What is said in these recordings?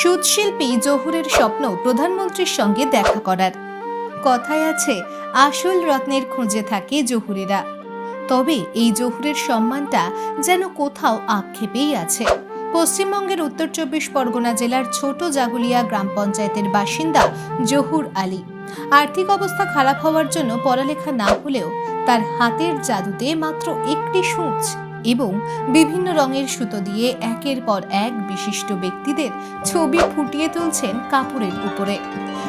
সুদশিল্পী জহুরের স্বপ্ন প্রধানমন্ত্রীর সঙ্গে দেখা করার। কথায় আছে, আসল রত্নের খোঁজে থাকে জহুরেরা। তবে এই জহুরের সম্মানটা যেন কোথাও আক্ষেপেই আছে। পশ্চিমবঙ্গের উত্তর চব্বিশ পরগনা জেলার ছোট জাগুলিয়া গ্রাম পঞ্চায়েতের বাসিন্দা জহুর আলী। আর্থিক অবস্থা খারাপ হওয়ার জন্য পড়ালেখা না হলেও তার হাতের জাদুতে মাত্র একটি সূচ এবং বিভিন্ন রঙের সুতো দিয়ে একের পর এক বিশিষ্ট ব্যক্তিদের ছবি ফুটিয়ে তুলছেন কাপড়ের উপরে।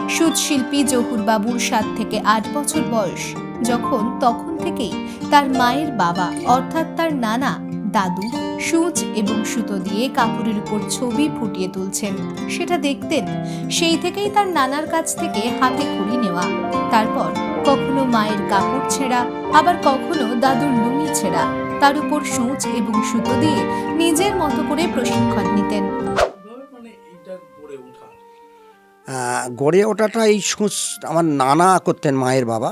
সুতশিল্পী জহুর বাবুর সাত থেকে আট বছর বয়স। যখন তখন থেকেই তার মায়ের বাবা, অর্থাৎ তার নানা, দাদু, সূচ এবং সুতো দিয়ে কাপড়ের উপর ছবি ফুটিয়ে তুলছেন। সেটা দেখতেন সেই থেকেই তার নানার কাছ থেকে হাতে খড়ি নেওয়া। তারপর কখনো মায়ের কাপড় ছেঁড়া, আবার কখনো দাদুর লুঙ্গি ছেঁড়া। তার উপর সূচ এবং সুতো দিয়ে নিজের মতো করে প্রশিক্ষণ নিতেন। মানে গড়ে ওঠাটা এই সূচ আমার নানা করতেন মায়ের বাবা।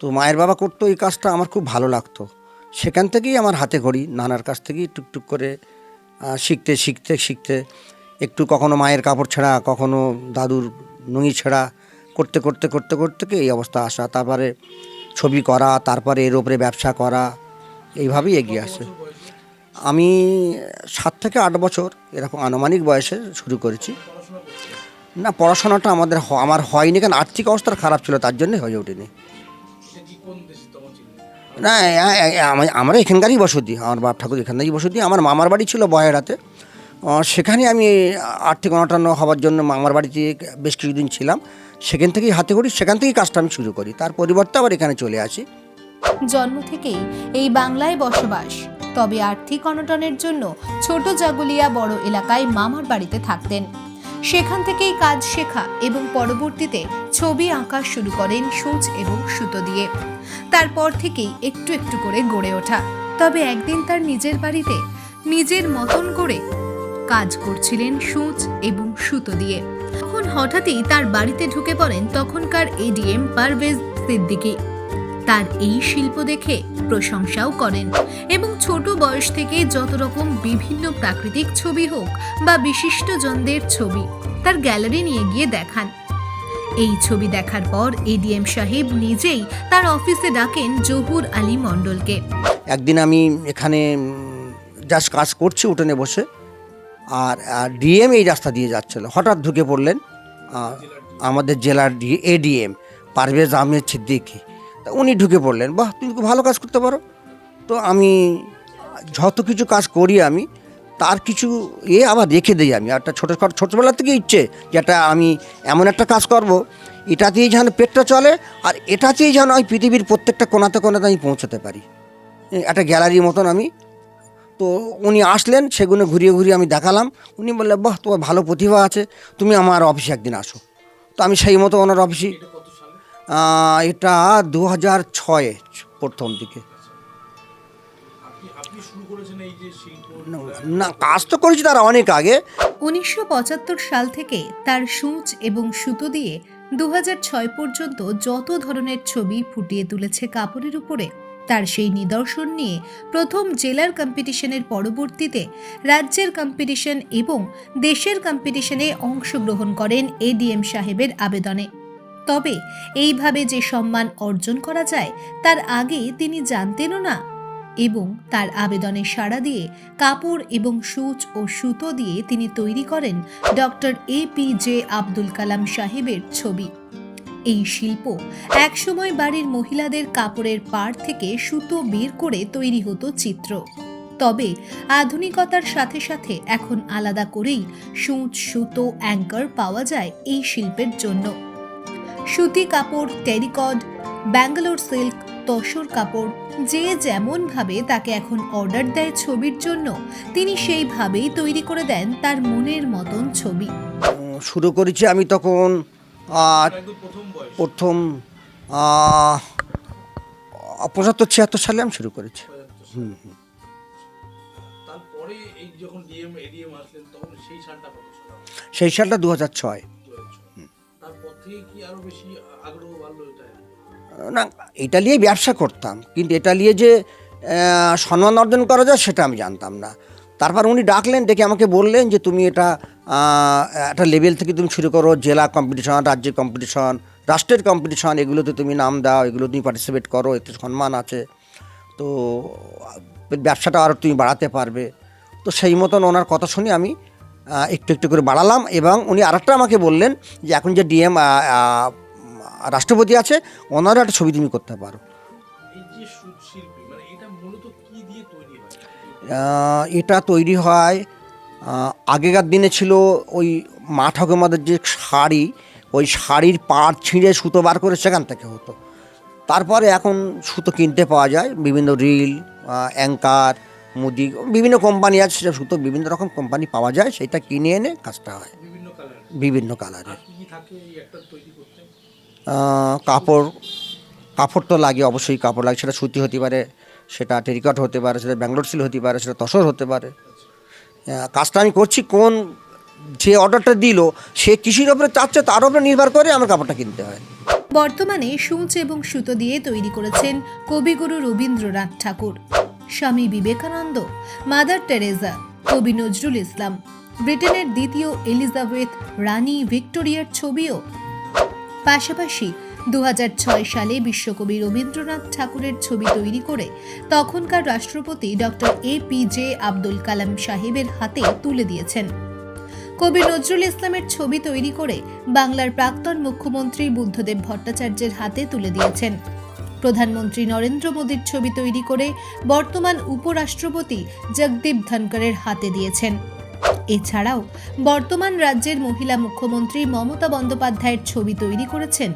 তো মায়ের বাবা করতো এই কাজটা আমার খুব ভালো লাগতো। সেখান থেকেই আমার হাতে ঘড়ি নানার কাছ থেকেই টুকটুক করে শিখতে শিখতে শিখতে। একটু কখনো মায়ের কাপড় ছেঁড়া কখনো দাদুর নুঙি ছেঁড়া করতে করতে করতে করতে কি এই অবস্থা আসা। তারপরে ছবি করা তারপরে এর ওপরে ব্যবসা করা এইভাবেই এগিয়ে আসে। আমি সাত থেকে আট বছর এরকম আনুমানিক বয়সে শুরু করেছি। না পড়াশোনাটা আমাদের আমার হয়নি কারণ আর্থিক অবস্থা খারাপ ছিল তার জন্যই হয়ে ওঠেনি। না আমরা এখানকারই বসতি আমার বাপ ঠাকুর এখানেই বসতি আমার মামার বাড়ি ছিল বহেরাতে আহ, সেখানে আমি আর্থিক অনটন হওয়ার জন্য মামার বাড়িতে বেশ কিছুদিন ছিলাম। সেখান থেকেই হাতে করি সেখান থেকেই কাজটা আমি শুরু করি। তার পরিবর্তে আবার এখানে চলে আসি। জন্ম থেকেই এই বাংলায় বসবাস। তবে আর্থিক অনটনের জন্য ছোট জাগুলিয়া বড় এলাকায় মামার বাড়িতে থাকতেন। সেখান থেকেই কাজ শেখা এবং পরবর্তীতে ছবি আঁকা শুরু করেন সূচ এবং সুতো দিয়ে। তারপর থেকেই একটু একটু করে গড়ে ওঠা। তবে একদিন তার নিজের বাড়িতে নিজের মতন করে কাজ করছিলেন সূচ এবং সুতো দিয়ে। তখন হঠাৎই তার বাড়িতে ঢুকে পড়েন তখনকার এডিএম পারভেজ সিদ্দিকী। তার এই শিল্প দেখে প্রশংসাও করেন এবং ছোট বয়স থেকে যত রকম বিভিন্ন প্রাকৃতিক ছবি হোক বা বিশিষ্টজনদের ছবি তার গ্যালারি নিয়ে গিয়ে দেখান। এই ছবি দেখার পর এডিএম সাহেব নিজেই তার অফিসে ডাকেন জহুর আলী মণ্ডলকে। একদিন আমি এখানে জাস্ট কাজ করছি উঠোনে বসে আর ডিএম এই রাস্তা দিয়ে যাচ্ছিল। হঠাৎ ঢুকে পড়লেন আমাদের জেলার এডিএম পারভেজ আহমেদ সিদ্দিকি। তা উনি ঢুকে পড়লেন। বাহ, তুমি খুব ভালো কাজ করতে পারো। তো আমি যত কিছু কাজ করি আমি, তার কিছু এ আবার রেখে দিই আমি। একটা ছোটো ছোটোবেলা থেকে ইচ্ছে যে একটা আমি এমন একটা কাজ করব, এটাতেই যেন পেটটা চলে, আর এটাতেই যেন আমি পৃথিবীর প্রত্যেকটা কোনাতে কোনাতে আমি পৌঁছাতে পারি। একটা গ্যালারির মতন আমি। তো উনি আসলেন, সেগুলো ঘুরিয়ে ঘুরিয়ে আমি দেখালাম। উনি বললেন, বাহ, তোমার ভালো প্রতিভা আছে। তুমি আমার অফিসে একদিন আসো। তো আমি সেই মতো ওনার অফিসে এটা দু হাজার ছয়ে প্রথম দিকে। আপনি আপনি শুরু করেছেন এই যে শিল্প না কাজ তো করেছি তারা অনেক আগে। উনিশশো পঁচাত্তর সাল থেকে তার সূচ এবং সুতো দিয়ে দু হাজার ছয় পর্যন্ত যত ধরনের ছবি ফুটিয়ে তুলেছে কাপড়ের উপরে তার সেই নিদর্শন নিয়ে প্রথম জেলার কম্পিটিশনের পরবর্তীতে রাজ্যের কম্পিটিশন এবং দেশের কম্পিটিশনে অংশগ্রহণ করেন এডিএম সাহেবের আবেদনে। তবে এইভাবে যে সম্মান অর্জন করা যায়, তার আগে তিনি জানতেনও না এবং তার আবেদনে সাড়া দিয়ে কাপড় এবং সূচ ও সুতো দিয়ে তিনি তৈরি করেন doctor A P J Abdul Kalam সাহেবের ছবি। এই শিল্প একসময় বাড়ির মহিলাদের কাপড়ের পাড় থেকে সুতো বের করে তৈরি হতো চিত্র। তবে আধুনিকতার সাথে সাথে এখন আলাদা করেই সূচ, সুতো, অ্যাঙ্কার পাওয়া যায় এই শিল্পের জন্য। সুতি কাপড় টেরিকড ব্যাঙ্গালোর সিল্ক তসর কাপড় যে যেমন ভাবে তাকে এখন অর্ডার দেয় ছবির জন্য তিনি সেইভাবেই তৈরি করে দেন তার মনের মতন ছবি। শুরু করেছি আমি তখন প্রথম পঁচাত্তর ছিয়াত্তর সালে আমি শুরু করেছি। হুম হুম। তারপরে এই যখন ডিএম এডিএম আসলেন তখন সেই সালটা দু হাজার ছয়। না, এটা নিয়ে ব্যবসা করতাম, কিন্তু এটা নিয়ে যে সম্মান অর্জন করা যায় সেটা আমি জানতাম না। তারপর উনি ডাকলেন, ডেকে আমাকে বললেন যে, তুমি এটা একটা লেভেল থেকে তুমি শুরু করো, জেলা কম্পিটিশন রাজ্যের কম্পিটিশন রাষ্ট্রের কম্পিটিশন এগুলোতে তুমি নাম দাও, এগুলো তুমি পার্টিসিপেট করো, এতে সম্মান আছে। তো, ব্যবসাটা আরও তুমি বাড়াতে পারবে। তো সেই মতন ওনার কথা শুনে আমি একটু একটু করে বাড়ালাম এবং উনি আরেকটা আমাকে বললেন যে এখন যে ডিএম রাষ্ট্রপতি আছে ওনারও একটা ছবি তুমি করতে পারো। মানে এটা তৈরি হয়? আগেকার দিনে ছিল ওই মা ঠাকুমাদের যে শাড়ি ওই শাড়ির পাড় ছিঁড়ে সুতো বার করে সেখান থেকে হতো। তারপরে এখন সুতো কিনতে পাওয়া যায় বিভিন্ন রিল অ্যাঙ্কার মুদি বিভিন্ন কোম্পানি আছে সেটা সুতো বিভিন্ন রকম কোম্পানি পাওয়া যায় সেটা কিনে এনে কাজটা হয়। বিভিন্ন কালার কালারের আর কি কি থাকে এই একটা তৈরি করতে? আহ, কাপড় কাপড় তো লাগে অবশ্যই কাপড় লাগে সেটা সুতি হতে পারে সেটা টেরিকট হতে পারে সেটা ব্যাঙ্গালোর সিল হতে পারে সেটা তসর হতে পারে। কাজটা আমি করছি কোন যে অর্ডারটা দিল সে কৃষির ওপরে চাচ্ছে তার উপরে নির্ভর করে আমার কাপড়টা কিনতে হয়। বর্তমানে সূচ এবং সুতো দিয়ে তৈরি করেছেন কবিগুরু রবীন্দ্রনাথ ঠাকুর। স্বামী বিবেকানন্দ, মাদার টেরেজা কবি নজরুল ইসলাম, ব্রিটেনের দ্বিতীয় এলিজাবেথ রানী ভিক্টোরিয়ার ছবিও। পাশাপাশি দু হাজার ছয় সালে বিশ্বকবি রবীন্দ্রনাথ ঠাকুরের ছবি তৈরি করে তখনকার রাষ্ট্রপতি doctor A P J Abdul Kalam সাহেবের হাতে তুলে দিয়েছেন। কবি নজরুল ইসলামের ছবি তৈরি করে বাংলার প্রাক্তন মুখ্যমন্ত্রী বুদ্ধদেব ভট্টাচার্যের হাতে তুলে দিয়েছেন। প্রধানমন্ত্রী নরেন্দ্র মোদীর ছবি তৈরি করে বর্তমান উপরাষ্ট্রপতি জগদীপ ধনকরের হাতে দিয়েছেন। এছাড়াও বর্তমান রাজ্যের মহিলা মুখ্যমন্ত্রী মমতা বন্দ্যোপাধ্যায়ের ছবি তৈরি করেছেন।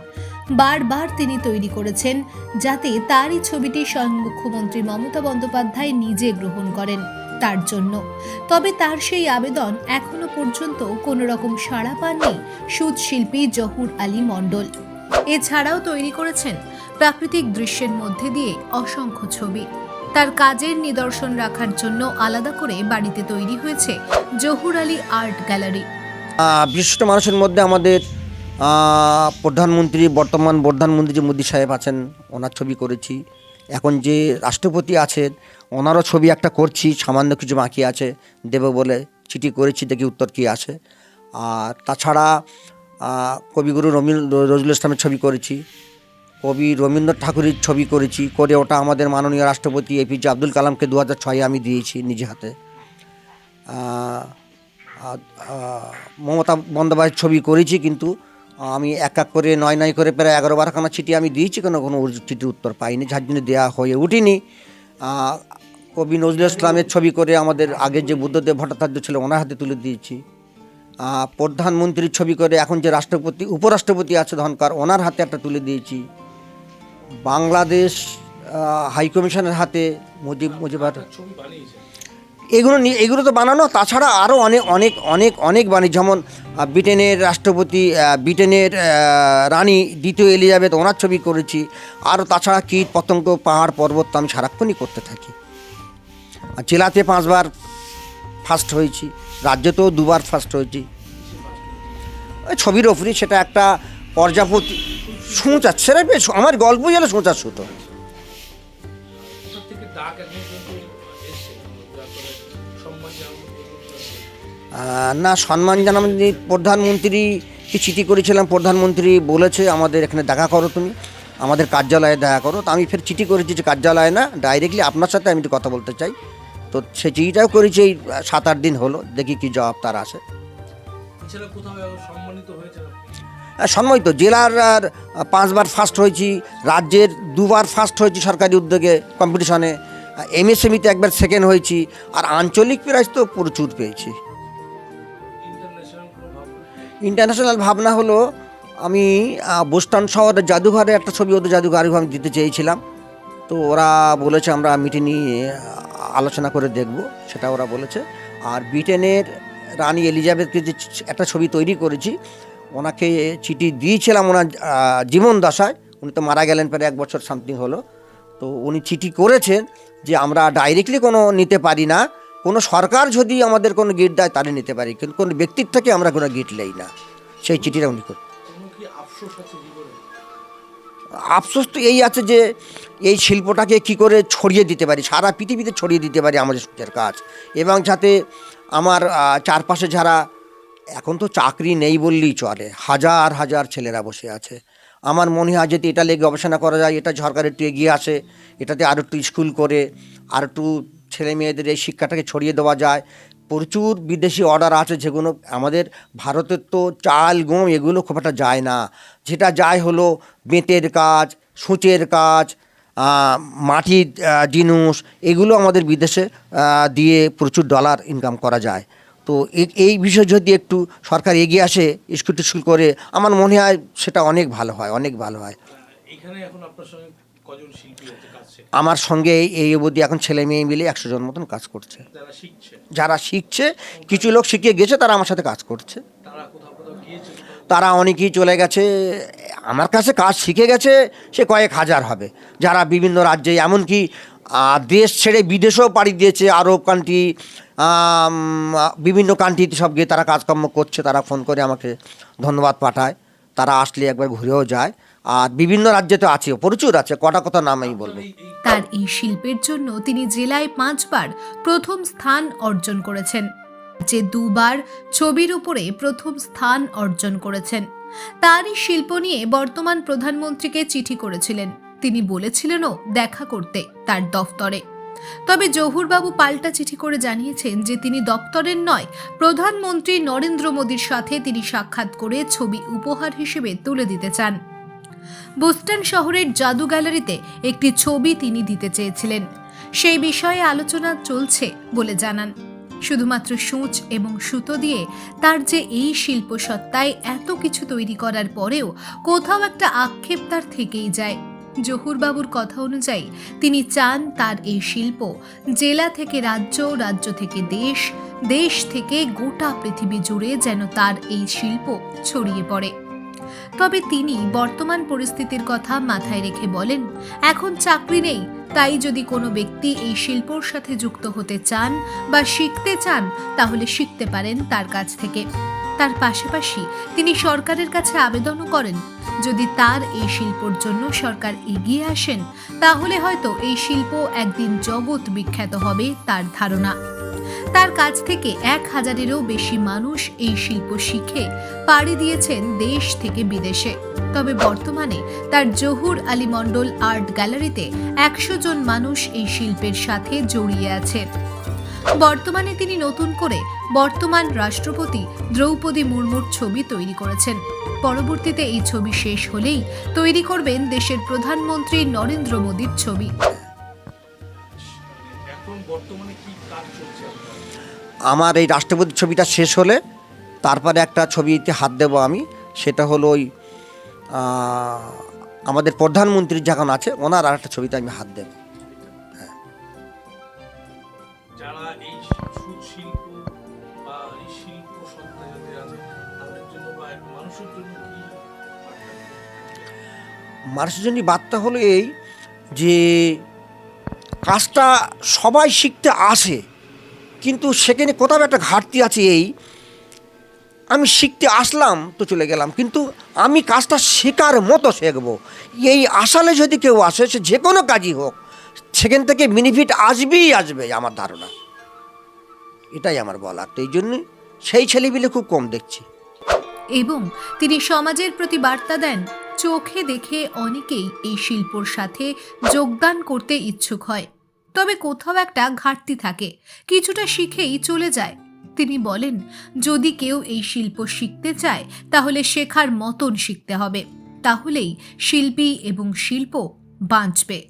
বারবার তিনি তৈরি করেছেন, যাতে তারই ছবিটি স্বয়ং মুখ্যমন্ত্রী মমতা বন্দ্যোপাধ্যায় নিজে গ্রহণ করেন। তার জন্য। তবে তার সেই আবেদন এখনও পর্যন্ত কোনো রকম সাড়া পাননি সুদ শিল্পী জহুর আলী মণ্ডল। এছাড়াও তৈরি করেছেন প্রাকৃতিক দৃশ্যের মধ্যে দিয়ে অসংখ্য ছবি। তার কাজের নিদর্শন রাখার জন্য আলাদা করে বাড়িতে তৈরি হয়েছে জহুর আলী আর্ট গ্যালারি। বিশিষ্ট মানুষের মধ্যে আমাদের প্রধানমন্ত্রী, বর্তমান প্রধানমন্ত্রী যে মোদী সাহেব আছেন, ওনার ছবি করেছি। এখন যে রাষ্ট্রপতি আছেন, ওনারও ছবি একটা করছি, সামান্য কিছু বাকি আছে, দেবো বলে চিঠি করেছি, দেখি উত্তর কী আসে। আর তাছাড়া কবিগুরু রবীন্দ্র নজরুল ইসলামের ছবি করেছি। কবি রবীন্দ্র ঠাকুরের ছবি করেছি, করে ওটা আমাদের মাননীয় রাষ্ট্রপতি এপিজে আব্দুল কালামকে দু হাজার ছয়ে আমি দিয়েছি নিজে হাতে। মমতা বন্দ্যোপাধ্যায়ের ছবি করেছি কিন্তু আমি এক এক করে, নয় নয় করে প্রায় এগারো বারোখানা চিঠি আমি দিয়েছি, কোনো কোনো চিঠির উত্তর পাইনি, যার জন্য দেওয়া হয়ে উঠিনি। কবি নজরুল ইসলামের ছবি করে আমাদের আগের যে বুদ্ধদেব ভট্টাচার্য ছিল ওনার হাতে তুলে দিয়েছি। প্রধানমন্ত্রীর ছবি করে এখন যে রাষ্ট্রপতি, উপরাষ্ট্রপতি আছে ধনকার, ওনার হাতে একটা তুলে দিয়েছি। বাংলাদেশ হাইকমিশনের হাতে মুজিব মুজিবার। এগুলো এগুলো তো বানানো, তাছাড়া আরও অনেক অনেক অনেক অনেক বাণী যেমন ব্রিটেনের রাষ্ট্রপতি ব্রিটেনের রানী দ্বিতীয় এলিজাবেথ, ওনার ছবি করেছি। আরও তাছাড়া কীট পতঙ্গ, পাহাড়, পর্বত আমি সারাক্ষণই করতে থাকি। আর জেলাতে পাঁচবার ফার্স্ট হয়েছি, রাজ্যতেও দুবার ফার্স্ট হয়েছি। ছবির ওপরই সেটা একটা পর্যাপতি সোঁচা সেটা বেশ আমার গল্পই হলো সোঁচার সুতো তারপরে সম্মান জানানো প্রধানমন্ত্রী না প্রধানমন্ত্রীকে চিঠি করেছিলাম? প্রধানমন্ত্রী বলেছে আমাদের এখানে দেখা করো তুমি। আমাদের কার্যালয়ে দেখা করো। তো আমি ফের চিঠি করেছি যে কার্যালয়ে না ডাইরেক্টলি আপনার সাথে আমি একটু কথা বলতে চাই। তো সে চিঠিটাও করেছি এই সাত আট দিন হলো দেখি কি জবাব তার আসে। কোথাও সম্মানিত হয়েছে সম্মানিত জেলার পাঁচবার ফার্স্ট হয়েছি, রাজ্যের দুবার ফার্স্ট হয়েছি সরকারি উদ্যোগে কম্পিটিশনে এমএসএমিতে একবার সেকেন্ড হয়েছি, আর আঞ্চলিক প্রাইজ তো প্রচুর পেয়েছি। ইন্টারন্যাশনাল ভাবনা হলো, আমি বোস্টন শহরের জাদুঘরে একটা ছবি, ওদের জাদুঘরে আমি দিতে চেয়েছিলাম। তো ওরা বলেছে, আমরা মিটিং নিয়ে আলোচনা করে দেখব, সেটা ওরা বলেছে। আর ব্রিটেনের রানী এলিজাবেথকে যে একটা ছবি তৈরি করেছি ওনাকে চিঠি দিয়েছিলাম ওনার জীবন দশায়। উনি তো মারা গেলেন প্রায় এক বছর সামথিং হলো। তো উনি চিঠি করেছেন যে আমরা ডাইরেক্টলি কোনো নিতে পারি না। কোনো সরকার যদি আমাদের কোনো গিট দেয় তাহলে নিতে পারি। কিন্তু কোনো ব্যক্তির থেকে আমরা কোনো গিট নেই না। সেই চিঠিটা উনি করেন কোনো কি আফসোস তো এই আছে যে এই শিল্পটাকে কি করে ছড়িয়ে দিতে পারি। সারা পৃথিবীতে ছড়িয়ে দিতে পারি আমাদের কাজ। এবং যাতে আমার চারপাশে যারা এখন তো চাকরি নেই বললেই চলে। হাজার হাজার ছেলেরা বসে আছে। আমার মনে হয় যদি এটা লেগে গবেষণা করা যায়, এটা সরকার একটু এগিয়ে আসে, এটাতে আরও একটু স্কুল করে, আর একটু ছেলে মেয়েদের এই শিক্ষাটাকে ছড়িয়ে দেওয়া যায়। প্রচুর বিদেশি অর্ডার আছে যেগুলো আমাদের ভারতের তো চাল, গম এগুলো খুব একটা যায় না। যেটা যায় হলো বেতের কাজ, সূচের কাজ মাটির জিনিস, এগুলো আমাদের বিদেশে দিয়ে প্রচুর ডলার ইনকাম করা যায়। তো এই বিষয়ে যদি একটু সরকার এগিয়ে আসে স্কুল টিস্কুল করে আমার মনে হয় সেটা অনেক ভালো হয় অনেক ভালো হয়। আমার সঙ্গে এই অবধি এখন ছেলে মেয়ে মিলে একশো জন মতন কাজ করছে। যারা শিখছে? কিছু লোক শিখিয়ে গেছে তারা আমার সাথে কাজ করছে। তারা অনেকেই চলে গেছে আমার কাছে কাজ শিখে গেছে সে কয়েক হাজার হবে। যারা বিভিন্ন রাজ্যে এমনকি দেশ ছেড়ে বিদেশেও পাড়ি দিয়েছে আরব কান্ট্রি বিভিন্ন কান্ট্রিতে সব গিয়ে তারা কাজকর্ম করছে, তারা ফোন করে আমাকে ধন্যবাদ পাঠায়। তারা আসলে একবার ঘুরেও যায়। আর বিভিন্ন রাজ্যে তো আছে প্রচুর আছে, কটা কথা নাম আমি বলব। তার এই শিল্পের জন্য তিনি জেলায় পাঁচবার প্রথম স্থান অর্জন করেছেন। যে দুবার ছবির উপরে প্রথম স্থান অর্জন করেছেন। তারই শিল্প নিয়ে বর্তমান প্রধানমন্ত্রীকে চিঠি করেছিলেন। তিনি বলেছিলেনও দেখা করতে তার দফতরে। তবে জহুরবাবু পাল্টা চিঠি করে জানিয়েছেন যে তিনি দপ্তরের নয়, প্রধানমন্ত্রী নরেন্দ্র মোদীর সাথে তিনি সাক্ষাৎ করে ছবি উপহার হিসেবে তুলে দিতে চান। বোস্টন শহরের জাদু গ্যালারিতে একটি ছবি তিনি দিতে চেয়েছিলেন। সেই বিষয়ে আলোচনা চলছে বলে জানান। শুধুমাত্র সূচ এবং সুতো দিয়ে তার যে এই শিল্প সত্তায় এত কিছু তৈরি করার পরেও কোথাও একটা আক্ষেপ তার থেকেই যায়। জহুরবাবুর কথা অনুযায়ী তিনি চান তার এই শিল্প জেলা থেকে রাজ্য রাজ্য থেকে দেশ দেশ থেকে গোটা পৃথিবী জুড়ে যেন তার এই শিল্প ছড়িয়ে পড়ে। তবে তিনি বর্তমান পরিস্থিতির কথা মাথায় রেখে বলেন, এখন চাকরি নেই, তাই যদি কোনো ব্যক্তি এই শিল্পর সাথে যুক্ত হতে চান বা শিখতে চান, তাহলে শিখতে পারেন তার কাছ থেকে। তার পাশাপাশি তিনি সরকারের কাছে আবেদনও করেন। যদি তার এই শিল্পর জন্য সরকার এগিয়ে আসেন, তাহলে হয়তো এই শিল্প একদিন জগৎ বিখ্যাত হবে তার ধারণা। তার কাছ থেকে এক হাজারেরও বেশি মানুষ এই শিল্প শিখে পাড়ি দিয়েছেন দেশ থেকে বিদেশে। তবে বর্তমানে তার জহুর আলী মণ্ডল আর্ট গ্যালারিতে একশো জন মানুষ এই শিল্পের সাথে জড়িয়ে আছে বর্তমানে তিনি নতুন করে বর্তমান রাষ্ট্রপতি দ্রৌপদী মুর্মুর ছবি তৈরি করেছেন। পরবর্তীতে এই ছবি শেষ হলেই তৈরি করবেন দেশের প্রধানমন্ত্রী নরেন্দ্র মোদীর ছবি। এখন বর্তমানে কি কাজ চলছে? আপনার আমার এই রাষ্ট্রপতি ছবিটা শেষ হলে তারপরে একটা ছবিতে হাত দেবো আমি। সেটা হলো ওই আমাদের প্রধানমন্ত্রী যখন আছে ওনার আর একটা ছবিতে আমি হাত দেবো। জন্য বার্তা হলো এই যে কাজটা সবাই শিখতে আসে, কিন্তু সেখানে কোথাও একটা ঘাটতি আছে এই, আমি শিখতে আসলাম তো চলে গেলাম, কিন্তু আমি কাজটা শেখার মতো শিখব। এই আসালে যদি কেউ আসে, সে যে কোনো কাজই হোক, সেখান থেকে বেনিফিট আসবেই আসবে আমার ধারণা। এটাই আমার বলার, তো এই জন্যই সেই ছেলেপিলে খুব কম দেখছি। এবং তিনি সমাজের প্রতি বার্তা দেন। চোখে দেখে অনেকেই এই শিল্পর সাথে যোগদান করতে ইচ্ছুক হয়। তবে কোথাও একটা ঘাটতি থাকে, কিছুটা শিখেই চলে যায়। তিনি বলেন, যদি কেউ এই শিল্প শিখতে চায়, তাহলে শেখার মতন শিখতে হবে। তাহলেই শিল্পী এবং শিল্প বাঁচবে।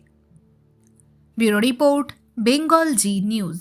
Bureau report, Bengal Zee news.